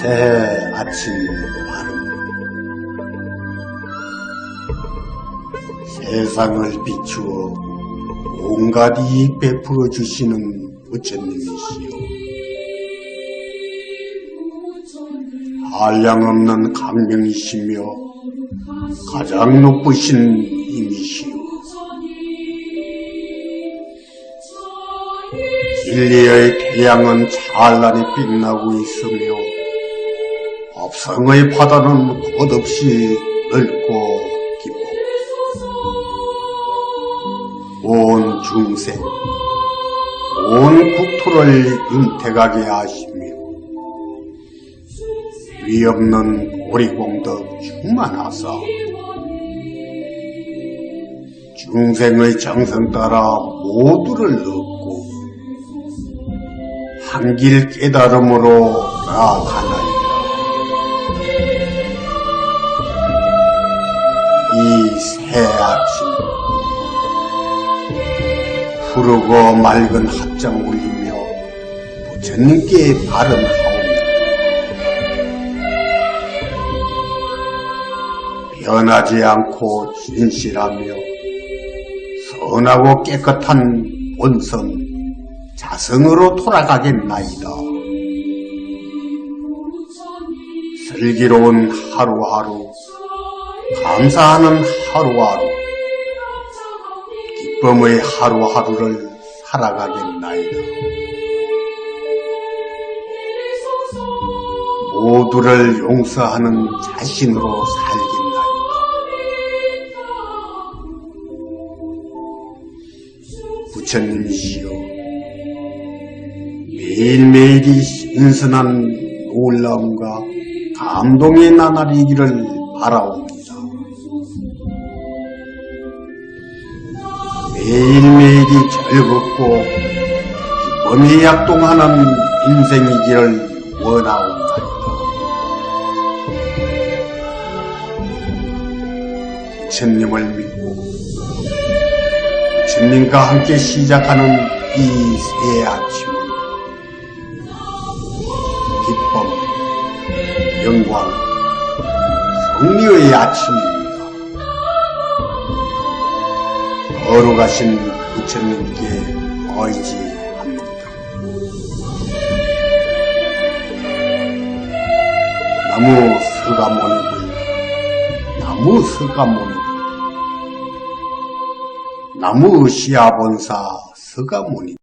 새해 아침 발음. 세상을 비추어 온갖 이익 베풀어 주시는 부처님이시여 한량없는 강명이시며 가장 높으신 임이시여 진리의 태양은 찬란히 빛나고 있으며 업성의 바다는 끝없이 넓고 깊고 온 중생 온 국토를 윤택하게 하시며 위없는 오리공덕 충만하사 중생의 정성 따라 모두를 얻고 한길 깨달음으로 나아가 푸르고 맑은 합장 울리며 부처님께 발언하옵니다. 변하지 않고 진실하며 선하고 깨끗한 본성, 자성으로 돌아가겠나이다. 슬기로운 하루하루, 감사하는 하루하루, 기쁨의 하루하루를 살아가겠나이다. 모두를 용서하는 자신으로 살겠나이다. 부처님이시여, 매일매일이 신선한 놀라움과 감동의 나날이기를 바라옵니다. 매일매일이 즐겁고 기쁨이 약동하는 인생이기를 원하옵나이다. 부처님을 믿고 부처님과 함께 시작하는 이 새 아침은 기쁨, 영광, 승리의 아침입니다. 거룩하신 부처님께 의지합니다. 나무 스가모니불, 나무 스가모니불, 나무 시아본사 스가모니